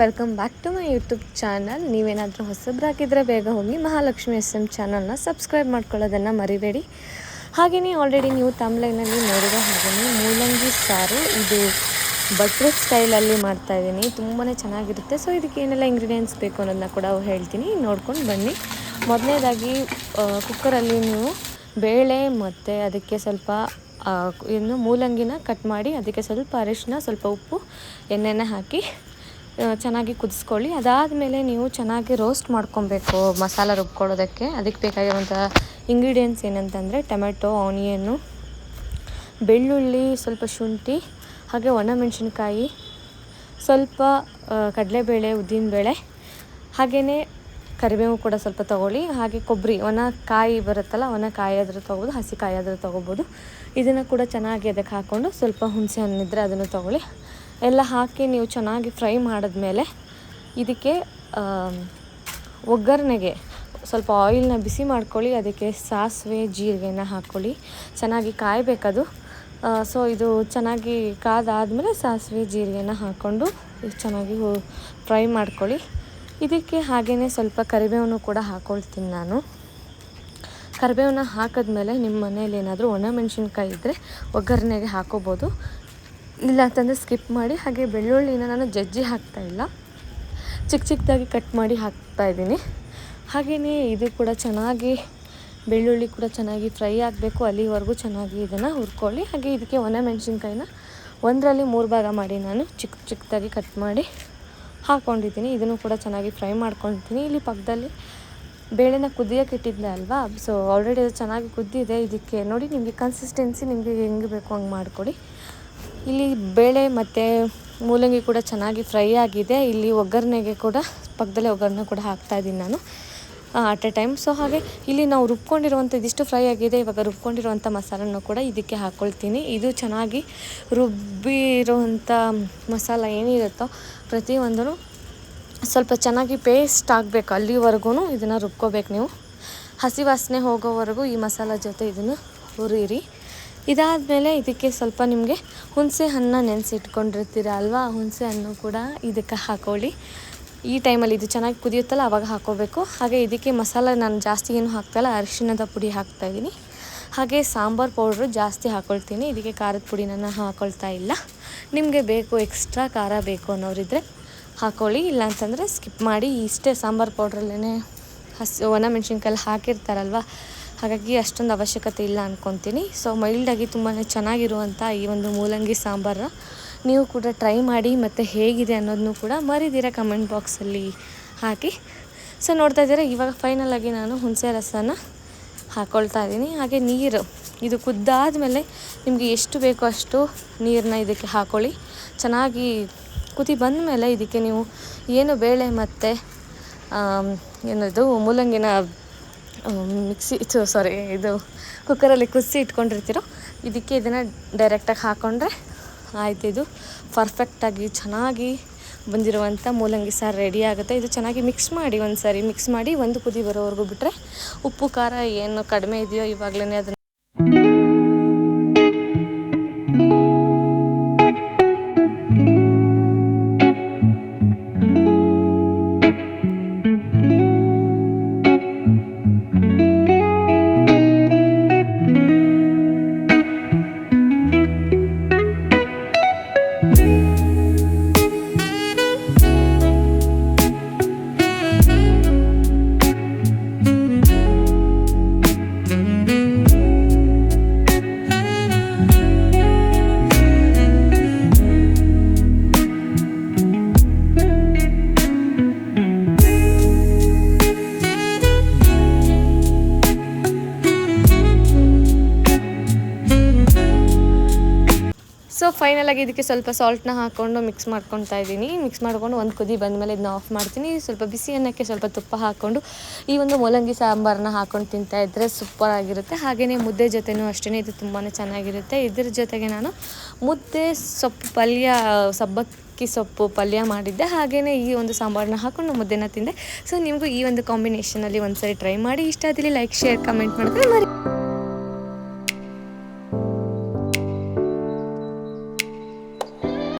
Welcome back to my YouTube channel ನೀವೇನಾದರೂ ಹೊಸಬ್ರಾಗಿದ್ದರೆ ಬೇಗ ಹೋಗಿ ಮಹಾಲಕ್ಷ್ಮಿ ಎಸ್ ಎಂ ಚಾನಲ್ನ ಸಬ್ಸ್ಕ್ರೈಬ್ ಮಾಡ್ಕೊಳ್ಳೋದನ್ನು ಮರಿಬೇಡಿ. ಹಾಗೆಯೇ ಆಲ್ರೆಡಿ ನೀವು ತಮ್ಲೈನಲ್ಲಿ ನೋಡಿದ ಹಾಗೆಯೇ ಮೂಲಂಗಿ ಸಾರು ಇದು ಬಟ್ರ್ ಸ್ಟೈಲಲ್ಲಿ ಮಾಡ್ತಾಯಿದ್ದೀನಿ ತುಂಬಾ ಚೆನ್ನಾಗಿರುತ್ತೆ. ಸೊ ಇದಕ್ಕೆ ಏನೆಲ್ಲ ಇಂಗ್ರೀಡಿಯೆಂಟ್ಸ್ ಬೇಕು ಅನ್ನೋದನ್ನ ಕೂಡ ಹೇಳ್ತೀನಿ. ನೋಡ್ಕೊಂಡು ಬನ್ನಿ. ಮೊದಲನೇದಾಗಿ ಕುಕ್ಕರಲ್ಲಿ ನೀವು ಬೇಳೆ ಮತ್ತು ಅದಕ್ಕೆ ಸ್ವಲ್ಪ ಇನ್ನು ಮೂಲಂಗಿನ ಕಟ್ ಮಾಡಿ ಅದಕ್ಕೆ ಸ್ವಲ್ಪ ಅರಿಶಿನ ಸ್ವಲ್ಪ ಉಪ್ಪು, ಎಣ್ಣೆನ ಹಾಕಿ ಚೆನ್ನಾಗಿ ಕುದಿಸ್ಕೊಳ್ಳಿ. ಅದಾದಮೇಲೆ ನೀವು ಚೆನ್ನಾಗಿ ರೋಸ್ಟ್ ಮಾಡ್ಕೊಬೇಕು ಮಸಾಲ ರುಬ್ಕೊಳ್ಳೋದಕ್ಕೆ. ಅದಕ್ಕೆ ಬೇಕಾಗಿರುವಂಥ ಇಂಗ್ರೀಡಿಯೆಂಟ್ಸ್ ಏನಂತಂದರೆ ಟೊಮೆಟೊ ಆನಿಯನ್ನು ಬೆಳ್ಳುಳ್ಳಿ, ಸ್ವಲ್ಪ ಶುಂಠಿ, ಹಾಗೆ ಒಣಮೆಣಸಿನ್ಕಾಯಿ, ಸ್ವಲ್ಪ ಕಡಲೆಬೇಳೆ, ಉದ್ದಿನಬೇಳೆ, ಹಾಗೆಯೇ ಕರಿಬೇವು ಕೂಡ ಸ್ವಲ್ಪ ತೊಗೊಳ್ಳಿ. ಹಾಗೆ ಕೊಬ್ಬರಿ, ಒಣ ಕಾಯಿ ಬರುತ್ತಲ್ಲ, ಒಣ ಕಾಯಿ ಆದರೂ ತೊಗೋಬೋದು ಹಸಿ ಕಾಯಿ ಆದರೂ ತೊಗೋಬೋದು ಇದನ್ನು ಕೂಡ ಚೆನ್ನಾಗಿ ಅದಕ್ಕೆ ಹಾಕ್ಕೊಂಡು ಸ್ವಲ್ಪ ಹುಣಸೆ ಹಣ್ಣಿದ್ರೆ ಅದನ್ನು ತೊಗೊಳ್ಳಿ. ಎಲ್ಲ ಹಾಕಿ ನೀವು ಚೆನ್ನಾಗಿ ಫ್ರೈ ಮಾಡಿದ್ಮೇಲೆ ಇದಕ್ಕೆ ಒಗ್ಗರಣೆಗೆ ಸ್ವಲ್ಪ ಆಯಿಲ್ನ ಬಿಸಿ ಮಾಡ್ಕೊಳ್ಳಿ, ಅದಕ್ಕೆ ಸಾಸಿವೆ, ಜೀರಿಗೆನ ಹಾಕ್ಕೊಳ್ಳಿ. ಚೆನ್ನಾಗಿ ಕಾಯಬೇಕದು. ಸೊ ಇದು ಚೆನ್ನಾಗಿ ಕಾದಾದಮೇಲೆ ಸಾಸಿವೆ, ಜೀರಿಗೆನ ಹಾಕ್ಕೊಂಡು ಚೆನ್ನಾಗಿ ಫ್ರೈ ಮಾಡ್ಕೊಳ್ಳಿ. ಇದಕ್ಕೆ ಹಾಗೆಯೇ ಸ್ವಲ್ಪ ಕರಿಬೇವನ್ನು ಕೂಡ ಹಾಕ್ಕೊಳ್ತೀನಿ ನಾನು. ಕರಿಬೇವನ್ನ ಹಾಕಿದ್ಮೇಲೆ ನಿಮ್ಮ ಮನೇಲಿ ಏನಾದರೂ ಒಣಮೆಣ್ಸಿನ್ಕಾಯಿ ಇದ್ದರೆ ಒಗ್ಗರಣೆಗೆ ಹಾಕೋಬೋದು. ಇಲ್ಲ ಅಂತಂದರೆ ಸ್ಕಿಪ್ ಮಾಡಿ, ಹಾಗೆ ಬೆಳ್ಳುಳ್ಳಿನ ನಾನು ಜಜ್ಜಿ ಹಾಕ್ತಾಯಿಲ್ಲ ಚಿಕ್ಕ ಚಿಕ್ಕದಾಗಿ ಕಟ್ ಮಾಡಿ ಹಾಕ್ತಾಯಿದ್ದೀನಿ ಹಾಗೆಯೇ ಇದು ಕೂಡ ಚೆನ್ನಾಗಿ, ಬೆಳ್ಳುಳ್ಳಿ ಕೂಡ ಚೆನ್ನಾಗಿ ಫ್ರೈ ಆಗಬೇಕು, ಅಲ್ಲಿವರೆಗೂ ಚೆನ್ನಾಗಿ ಇದನ್ನು ಹುರ್ಕೊಳ್ಳಿ. ಹಾಗೆ ಇದಕ್ಕೆ ಒಣಮೆಣ್ಸಿನ್ಕಾಯಿನ ಒಂದರಲ್ಲಿ ಮೂರು ಭಾಗ ಮಾಡಿ ನಾನು ಚಿಕ್ಕ ಚಿಕ್ಕದಾಗಿ ಕಟ್ ಮಾಡಿ ಹಾಕ್ಕೊಂಡಿದ್ದೀನಿ ಇದನ್ನು ಕೂಡ ಚೆನ್ನಾಗಿ ಫ್ರೈ ಮಾಡ್ಕೊತೀನಿ ಇಲ್ಲಿ ಪಕ್ಕದಲ್ಲಿ ಬೇಳೆನ ಕುದಿಯೋಕೆ ಇಟ್ಟಿದ್ದೆ ಅಲ್ವಾ? ಸೊ ಆಲ್ರೆಡಿ ಅದು ಚೆನ್ನಾಗಿ ಕುದ್ದಿದೆ. ಇದಕ್ಕೆ ನೋಡಿ ನಿಮಗೆ ಕನ್ಸಿಸ್ಟೆನ್ಸಿ ನಿಮಗೆ ಹೆಂಗೆ ಬೇಕು ಹಂಗೆ ಮಾಡಿಕೊಡಿ. ಇಲ್ಲಿ ಬೇಳೆ ಮತ್ತು ಮೂಲಂಗಿ ಕೂಡ ಚೆನ್ನಾಗಿ ಫ್ರೈ ಆಗಿದೆ. ಇಲ್ಲಿ ಒಗ್ಗರಣೆಗೆ ಕೂಡ ಪಕ್ಕದಲ್ಲೇ ಒಗ್ಗರಣೆ ಕೂಡ ಹಾಕ್ತಾಯಿದ್ದೀನಿ ನಾನು ಅಟ್ ಎ ಟೈಮ್ ಸೊ ಹಾಗೆ ಇಲ್ಲಿ ನಾವು ರುಬ್ಕೊಂಡಿರುವಂಥ ಇದಿಷ್ಟು ಫ್ರೈ ಆಗಿದೆ. ಇವಾಗ ರುಬ್ಕೊಂಡಿರುವಂಥ ಮಸಾಲನ್ನು ಕೂಡ ಇದಕ್ಕೆ ಹಾಕ್ಕೊಳ್ತೀನಿ ಇದು ಚೆನ್ನಾಗಿ ರುಬ್ಬಿರುವಂಥ ಮಸಾಲ ಏನಿರುತ್ತೋ ಪ್ರತಿಯೊಂದೂ ಸ್ವಲ್ಪ ಚೆನ್ನಾಗಿ ಪೇಸ್ಟ್ ಆಗಬೇಕು. ಅಲ್ಲಿವರೆಗೂ ಇದನ್ನು ರುಬ್ಕೋಬೇಕು ನೀವು. ಹಸಿ ವಾಸನೆ ಹೋಗೋವರೆಗೂ ಈ ಮಸಾಲ ಜೊತೆ ಇದನ್ನು ಹುರಿಯಿರಿ. ಇದಾದಮೇಲೆ ಇದಕ್ಕೆ ಸ್ವಲ್ಪ ನಿಮಗೆ ಹುಣಸೆ ಹಣ್ಣು ನೆನೆಸಿಟ್ಕೊಂಡಿರ್ತೀರ ಅಲ್ವಾ? ಹುಣಸೆ ಹಣ್ಣು ಕೂಡ ಇದಕ್ಕೆ ಹಾಕೊಳ್ಳಿ. ಈ ಟೈಮಲ್ಲಿ ಇದು ಚೆನ್ನಾಗಿ ಕುದಿಯುತ್ತಲ್ಲ ಆವಾಗ ಹಾಕೋಬೇಕು ಹಾಗೆ ಇದಕ್ಕೆ ಮಸಾಲ ನಾನು ಜಾಸ್ತಿ ಏನು ಹಾಕ್ತಾಯಿಲ್ಲ ಅರಿಶಿಣದ ಪುಡಿ ಹಾಕ್ತಾಯಿದ್ದೀನಿ ಹಾಗೆ ಸಾಂಬಾರು ಪೌಡ್ರು ಜಾಸ್ತಿ ಹಾಕ್ಕೊಳ್ತೀನಿ ಇದಕ್ಕೆ ಖಾರದ ಪುಡಿ ನಾನು ಹಾಕ್ಕೊಳ್ತಾ ಇಲ್ಲ. ನಿಮಗೆ ಬೇಕು, ಎಕ್ಸ್ಟ್ರಾ ಖಾರ ಬೇಕು ಅನ್ನೋರಿದ್ದರೆ ಹಾಕ್ಕೊಳ್ಳಿ ಇಲ್ಲಾಂತಂದರೆ ಸ್ಕಿಪ್ ಮಾಡಿ. ಇಷ್ಟೇ ಸಾಂಬಾರು ಪೌಡ್ರಲ್ಲೇ ಹಸಿ ಒಣ ಮೆಣಸಿನ್ಕಾಯಲ್ಲಿ ಹಾಕಿರ್ತಾರಲ್ವ ಹಾಗಾಗಿ ಅಷ್ಟೊಂದು ಅವಶ್ಯಕತೆ ಇಲ್ಲ ಅಂದ್ಕೊತೀನಿ ಸೊ ಮೈಲ್ಡಾಗಿ ತುಂಬಾ ಚೆನ್ನಾಗಿರುವಂಥ ಈ ಒಂದು ಮೂಲಂಗಿ ಸಾಂಬಾರನ್ನ ನೀವು ಕೂಡ ಟ್ರೈ ಮಾಡಿ ಮತ್ತು ಹೇಗಿದೆ ಅನ್ನೋದನ್ನು ಕೂಡ ಮರಿದಿರ ಕಮೆಂಟ್ ಬಾಕ್ಸಲ್ಲಿ ಹಾಕಿ. ಸೊ ನೋಡ್ತಾ ಇದ್ದೀರಾ, ಇವಾಗ ಫೈನಲಾಗಿ ನಾನು ಹುಣಸೆ ರಸನ ಹಾಕ್ಕೊಳ್ತಾ ಇದ್ದೀನಿ. ಹಾಗೆ ನೀರು, ಇದು ಕುದ್ದಾದ ಮೇಲೆ ನಿಮಗೆ ಎಷ್ಟು ಬೇಕೋ ಅಷ್ಟು ನೀರನ್ನ ಇದಕ್ಕೆ ಹಾಕ್ಕೊಳ್ಳಿ ಚೆನ್ನಾಗಿ ಕುದಿ ಬಂದ ಮೇಲೆ ಇದಕ್ಕೆ ನೀವು ಏನು ಬೇಳೆ ಮತ್ತು ಏನದು, ಮೂಲಂಗಿನ ಮಿಕ್ಸಿ ಸಾರಿ ಇದು ಕುಕ್ಕರಲ್ಲಿ ಕುದಿಸಿ ಇಟ್ಕೊಂಡಿರ್ತೀರೋ, ಇದಕ್ಕೆ ಇದನ್ನು ಡೈರೆಕ್ಟಾಗಿ ಹಾಕ್ಕೊಂಡ್ರೆ ಆಯ್ತು. ಇದು ಪರ್ಫೆಕ್ಟಾಗಿ ಚೆನ್ನಾಗಿ ಬಂದಿರುವಂಥ ಮೂಲಂಗಿ ಸಾರು ರೆಡಿ ಆಗುತ್ತೆ. ಇದು ಚೆನ್ನಾಗಿ ಮಿಕ್ಸ್ ಮಾಡಿ ಒಂದು ಸಾರಿ ಮಿಕ್ಸ್ ಮಾಡಿ ಒಂದು ಕುದಿ ಬರೋವರೆಗೂ ಬಿಟ್ಟರೆ ಉಪ್ಪು, ಖಾರ ಏನು ಕಡಿಮೆ ಇದೆಯೋ ಇವಾಗಲೇ ಅದನ್ನು ಸೊ ಫೈನಲಾಗಿ ಇದಕ್ಕೆ ಸ್ವಲ್ಪ ಸಾಲ್ಟ್ನ ಹಾಕ್ಕೊಂಡು ಮಿಕ್ಸ್ ಮಾಡ್ಕೊತಾ ಇದ್ದೀನಿ. ಮಿಕ್ಸ್ ಮಾಡ್ಕೊಂಡು ಒಂದು ಕುದಿ ಬಂದಮೇಲೆ ಇದನ್ನ ಆಫ್ ಮಾಡ್ತೀನಿ. ಸ್ವಲ್ಪ ಬಿಸಿ ಅನ್ನಕ್ಕೆ ಸ್ವಲ್ಪ ತುಪ್ಪ ಹಾಕ್ಕೊಂಡು ಈ ಒಂದು ಮೂಲಂಗಿ ಸಾಂಬಾರನ್ನ ಹಾಕ್ಕೊಂಡು ತಿಂತಾ ಇದ್ದರೆ ಸೂಪರ್ ಆಗಿರುತ್ತೆ. ಹಾಗೆಯೇ ಮುದ್ದೆ ಜೊತೆನೂ ಅಷ್ಟೇ ಇದು ತುಂಬಾ ಚೆನ್ನಾಗಿರುತ್ತೆ. ಇದ್ರ ಜೊತೆಗೆ ನಾನು ಮುದ್ದೆ ಸೊಪ್ಪು, ಪಲ್ಯ, ಸಬ್ಬಕ್ಕಿ ಸೊಪ್ಪು ಪಲ್ಯ ಮಾಡಿದ್ದೆ. ಹಾಗೆಯೇ ಈ ಒಂದು ಸಾಂಬಾರನ್ನ ಹಾಕೊಂಡು ಮುದ್ದೆನ ತಿಂದೆ. ಸೊ ನಿಮಗೂ ಈ ಒಂದು ಕಾಂಬಿನೇಷನಲ್ಲಿ ಒಂದ್ಸರಿ ಟ್ರೈ ಮಾಡಿ. ಇಷ್ಟ ಆದಲ್ಲಿ ಲೈಕ್ ಶೇರ್ ಕಮೆಂಟ್ ಮಾಡಿದ್ರೆ ಮರಿ